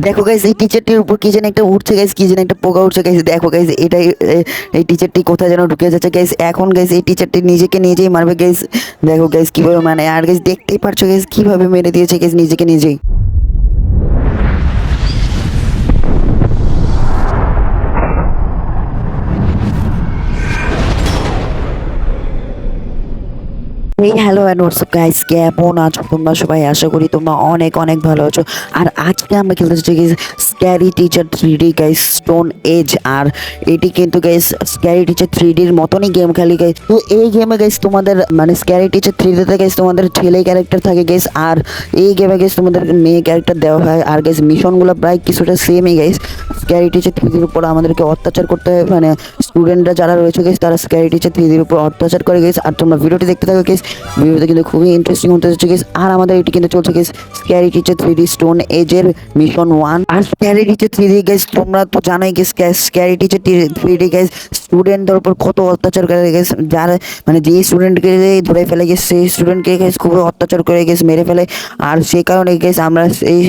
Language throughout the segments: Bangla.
দেখো গাইজ এই টিচারটির উপর কি যেন একটা উঠছে গাইজ কি যেন একটা পোকা উঠছে গাইজ দেখো গাইজ এটাই এই টিচারটি কোথায় যেন ঢুকে যাচ্ছে গাইজ এখন গাইজ এই টিচারটি নিজেকে নিজেই মারবে গাইজ দেখো গাইজ কীভাবে মানে আর গাইজ দেখতেই পারছ গাইজ কীভাবে মেরে দিয়েছে গাইজ নিজেকে নিজেই। এই হ্যালো অ্যান্ড হোয়াটসঅ্যাপ গাইস কেমন আছো তোমরা সবাই? আশা করি তোমরা অনেক অনেক ভালো আছো। আর আজকে আমরা খেলতে চাচ্ছি guys scary teacher three D guys stone age আর এটি কিন্তু গাইস স্ক্যারি টিচার থ্রি ডির মতনই গেম খেলি গাইস তো এই গেমে গাইস তোমাদের মানে স্ক্যারি টিচার থ্রি ডিতে গাইস তোমাদের ছেলে ক্যারেক্টার থাকে গাইস আর এই গেমে গাইস তোমাদের মেয়ে ক্যারেক্টার দেওয়া হয়। আর গাইস মিশনগুলো প্রায় কিছুটা সেমই গাইস স্ক্যারি টিচার থ্রি ডির উপর আমাদেরকে অত্যাচার করতে হয়। মানে স্টুডেন্টরা যারা রয়েছে গাইস তারা স্ক্যারি টিচার থ্রি ডির উপর অত্যাচার করে গেছে আর তোমরা ভিডিওটি দেখতে থাকো গেস ভিডিওতে কিন্তু খুবই ইন্টারেস্টিং হতে যাচ্ছে গেস আর আমাদের এটি কিন্তু চলছে guys scary teacher three D stone এজের মিশন ওয়ান আর scary teacher three D guys তোমরা তো জানোই guys scary teacher three D guys স্টুডেন্টদের উপর কত অত্যাচার করে গেছে যার মানে যে স্টুডেন্টকে ধরে ফেলে গেছে সেই স্টুডেন্টকে গেস খুবই অত্যাচার করে গেছে মেরে ফেলে। আর সেই কারণে গেস আমরা এই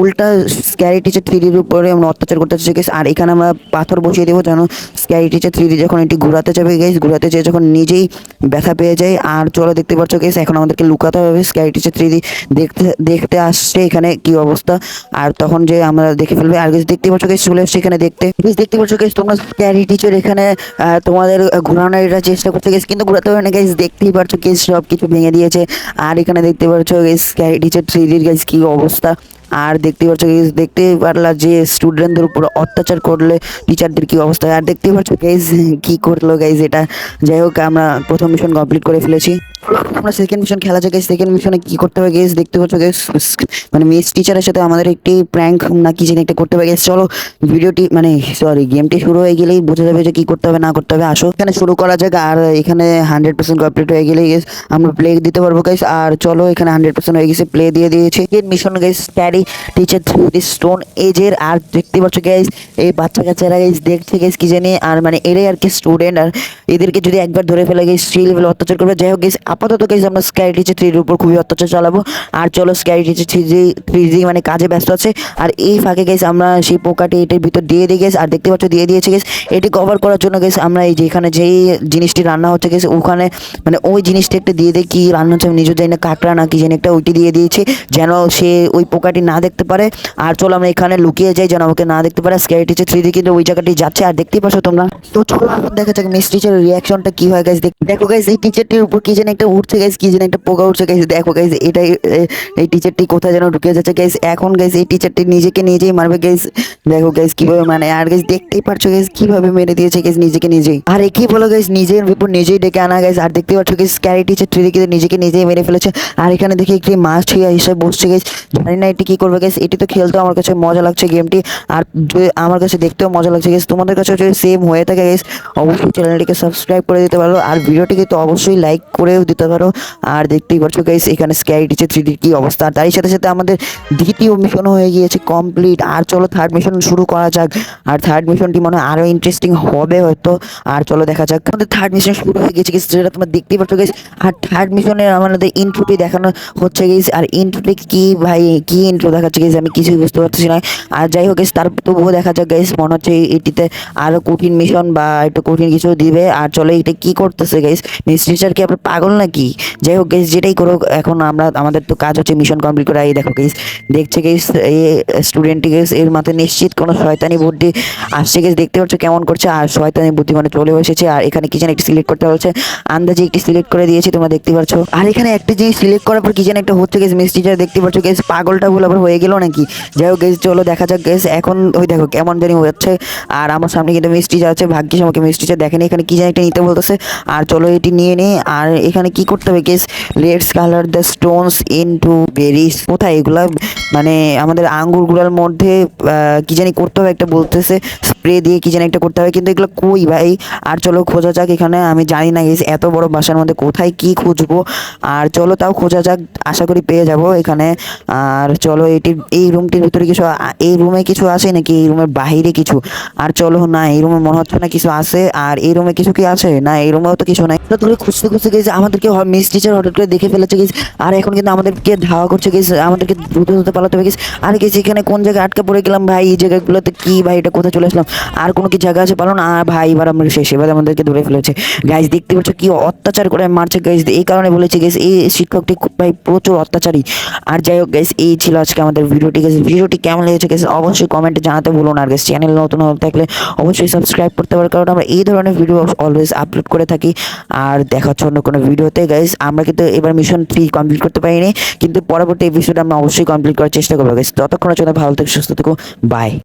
উল্টা স্ক্যারি টিচার থ্রি ডির উপরে আমরা অত্যাচার করতে চাই গেস আর এখানে আমরা পাথর বসিয়ে দেবো, যেন স্ক্যারি টিচার থ্রি ডি যখন এটি ঘুরাতে যাবে গেস ঘুরাতে যেয়ে যখন নিজেই ব্যথা পেয়ে যায়। আর চলো দেখতে পাচ্ছ গেস এখন আমাদেরকে লুকাতে হবে। স্কাই টিচার থ্রি ডি দেখতে দেখতে আসছে এখানে কি অবস্থা। আর তখন যে আমরা দেখে ফেলবে। আর কিছু দেখতে পাচ্ছ গেস চলে আসছে এখানে দেখতে। দেখতে পাচ্ছ গেস তোমরা স্ক্যারি টিচার এখানে তোমাদের ঘোরানোর এটা চেষ্টা করতে গেস কিন্তু ঘোরাতে হবে না গেস দেখতেই পাচ্ছ গেস সব কিছু ভেঙে দিয়েছে। আর এখানে দেখতে পাচ্ছ গেস স্ক্যারি টিচার থ্রি ডির গেস কি অবস্থা। আর দেখতে পাচ্ছ guys, দেখতে পারলা যে স্টুডেন্টদের উপর অত্যাচার করলে টিচারদের কি অবস্থা। আর দেখতে পাচ্ছ গাইজ কি করল গাইজ এটা? যাই হোক আমরা প্রথম মিশন কমপ্লিট করে ফেলেছি। আমরা সেকেন্ড মিশন খেলা যায় গেছি সেকেন্ড মিশনে কি করতে হবে গেস দেখতে পাচ্ছ গেস মানে মিস টিচারের সাথে আমাদের একটি প্র্যাঙ্ক না কি জানি একটা করতে হবে গেস চলো ভিডিওটি মানে সরি গেমটি শুরু হয়ে গেলেই বোঝা যাবে যে কি করতে হবে না করতে হবে। আসো এখানে শুরু করা যাক আর এখানে হান্ড্রেড পার্সেন্ট কমপ্লিট হয়ে গেলেই গেস আমরা প্লে দিতে পারব গাইস আর চলো এখানে হান্ড্রেড পার্সেন্ট হয়ে গেছে প্লে দিয়ে দিয়েছে। Mission guys scary teacher through the stone এজের আর দেখতে পাচ্ছ গাইস এই বাচ্চা কাচ্চারা গাইস দেখছে গাইস কি জানি, আর মানে এরাই আর কি স্টুডেন্ট আর এদেরকে যদি একবার ধরে ফেলে গাইস সেই লেভেলে অত্যাচার করবে, যাই হোক গাইস আপাতত গাইস আমরা স্ক্যারি টিচার থ্রির উপর খুবই অত্যাচার চালাবো, আর চলো scary teacher three G three G মানে কাজে ব্যস্ত আছে, আর এই ফাঁকে গাইস আমরা সেই পোকাটি এটার ভিতর দিয়ে দিয়ে গেস আর দেখতে পাচ্ছ দিয়ে দিয়েছে গেস এটি কভার করার জন্য গেস আমরা এই যেখানে যেই জিনিসটি রান্না হচ্ছে গেছে ওখানে মানে ওই জিনিসটি একটা দিয়ে দেয় কি রান্না হচ্ছে আমি নিজেও জানি না, কাঁকড়া না কি জানি একটা ওইটি দিয়ে দিয়েছি, যেন সে ওই পোকাটি না দেখতে পারে। আর চলো আমরা এখানে লুকিয়ে যাই, যেন আমাকে না দেখতে পারে। স্ক্যারি টিচার থ্রি কিন্তু ওই জায়গাটি যাচ্ছে, আর দেখতেই পাচ্ছ তোমরা। তো চলো দেখা যাক মিস টিচারের রিয়াকশনটা কি হয় গাইস দেখো। গাইস এই টিচারটির উপর কি যেন একটা উঠছে গাইস কি যেন একটা পোকা উঠছে গাইস দেখো গাইস এটাই এই টিচারটি কোথায় যেন ঢুকে যাচ্ছে গাইস এখন গাইস এই টিচারটি নিজেকে নিজেই মারবে গাইস দেখো গাইস কীভাবে মানে আর গাইস দেখতেই পারছ গাইস কীভাবে মেরে দিয়েছে গাইস নিজেকে নিজেই। আর কি বলো গাইস নিজের উপর নিজেই ডেকে আনা গাইস আর দেখতে পাচ্ছ গাইস ক্যারি টিচার থ্রি কিন্তু নিজেকে নিজেই মেরে ফেলেছে। আর এখানে দেখি একটি মাছ হিসেবে বসছে গাইস জানি না এটি কি করবে গাইস এটি তো খেলতে আমার কাছে মজা লাগছে গেমটি আর আমার কাছে দেখতেও মজা লাগছে গাইস তোমাদের কাছে যদি সেম হয়ে থাকে গেস অবশ্যই চ্যানেলটিকে সাবস্ক্রাইব করে দিতে পারো। আর ভিডিওটিকে তো অবশ্যই লাইক করেও দিতে পারো। আর দেখতেই পাচ্ছ গাইস এখানে টিচার থ্রি কি অবস্থা? আর তারই সাথে সাথে আমাদের দ্বিতীয় মিশনও হয়ে গিয়েছে কমপ্লিট আর চলো থার্ড মিশন শুরু করা যাক। আর থার্ড মিশনটি মনে হয় আরও ইন্টারেস্টিং হবে হয়তো। আর চলো দেখা যাক। আমাদের থার্ড মিশন শুরু হয়ে গেছে guys, যেটা তোমরা দেখতেই পাচ্ছ গেছ আর থার্ড মিশনের আমাদের ইন্ট্রোটি দেখানো হচ্ছে গেছে আর ইন্ট্রোটি কি ভাই? কি ইন্ট্রো দেখাচ্ছে গেছে আমি কিছুই বুঝতে পারতেছি না। আর যাই হোক তার তবুও দেখা যাক গাইস মনে হচ্ছে এটিতে আরও কঠিন মিশন বা একটু কঠিন কিছু দিবে। আর চলো, এটা কি করতেছে গাইস মিস টিচার কি আপনার পাগল নাকি? যাই হোক গাইস যেটাই করো এখন আমরা, আমাদের তো কাজ হচ্ছে মিশন কমপ্লিট করা। এই দেখো গাইস দেখছে গাইস এই স্টুডেন্টটি গাইস এর মাথায় নিশ্চিত কোনো শয়তানি বুদ্ধি আসছে গাইস দেখতে পাচ্ছ কেমন করছে, আর শয়তানি বুদ্ধি মানে চলে এসেছে। আর এখানে কি যেন একটি সিলেক্ট করতে হচ্ছে আন্দাজে একটি সিলেক্ট করে দিয়েছি, তোমরা দেখতে পাচ্ছ। আর এখানে একটা জিনিস সিলেক্ট করার পর কি যেন একটা হচ্ছে গেস মিস টিচার দেখতে পাচ্ছ গেস পাগলটা ভুল আবার হয়ে গেল নাকি? যাই হোক গেস চলো দেখা যাক গেস এখন ওই দেখো কেমন জানি হচ্ছে আর আমার সামনে কিন্তু মিষ্টি আছে ভাগ্যিস আমাকে টিচার দেখেনি, এখানে কি যেন একটা নিতে বলতেছে। আর চলো এটি নিয়ে নে, আর এখানে কি করতে হবে guys let's colour the stones in two berries কোথায় এগুলা? মানে আমাদের আঙ্গুরগুলোর মধ্যে কি জানি করতে হবে একটা বলতেছে। স্প্রে দিয়ে কি জানি একটা করতে হবে, কিন্তু এগুলো কই ভাই? আর চলো খোঁজা যাক এখানে, আমি জানি না গেস এত বড় বাসার মধ্যে কোথায় কি খুঁজবো। আর চলো তাও খোঁজা যাক, আশা করি পেয়ে যাব এখানে। আর চলো এটি এই রুমটির ভিতরে কিছু এই রুমে কিছু আছে নাকি? এই রুমের বাইরে কিছু? আর চলো না, এই রুমে মনে হচ্ছে না কিছু আছে। আর এই রুমে কিছু কি আছে? না, এই রুমেও তো কিছু নাই। তো তুলে খুঁজতে খুঁজতে গেছে আমাদেরকে মিস টিচার হঠাৎ করে দেখে ফেলেছে গেছে আর এখন কিন্তু আমাদেরকে ধাওয়া করছে গেছে আমাদেরকে দ্রুত দ্রুত পালাতে হবে গেছে আর গেছে এখানে কোন জায়গায় আটকে পড়ে গেলাম? ভাই, এই জায়গাগুলোতে কি? ভাই, এটা কোথায় চলে আসলাম? আর কোনো কি জায়গা আছে? পালো না। আর ভাই, এবার আমরা শেষ, এবার আমাদেরকে ধরে ফেলেছে। গাইজ দেখতে পাচ্ছ কি অত্যাচার করে মারছে গাইজ এই কারণে বলেছে গাইজ এই শিক্ষকটি ভাই, প্রচুর অত্যাচারী। আর যাই হোক গাইজ এই ছিল আজকে আমাদের ভিডিওটি গেছে ভিডিওটি কেমন লেগেছে গেছে অবশ্যই কমেন্টে জানাতে ভুলো না। আর গেছে চ্যানেল নতুন হয়ে থাকলে অবশ্যই সাবস্ক্রাইব করতে পারো, কারণ আমরা এই ধরনের ভিডিও অলওয়েজ আপলোড করে থাকি। আর দেখার জন্য অন্য কোনো ভিডিওতে গাইজ আমরা কিন্তু এবার মিশন থ্রি কমপ্লিট করতে পারিনি, কিন্তু পরবর্তী এপিসোড আমরা অবশ্যই কমপ্লিট করার চেষ্টা করব গাইজ ততক্ষণের জন্য ভালো থেকে, সুস্থ থেকো বাই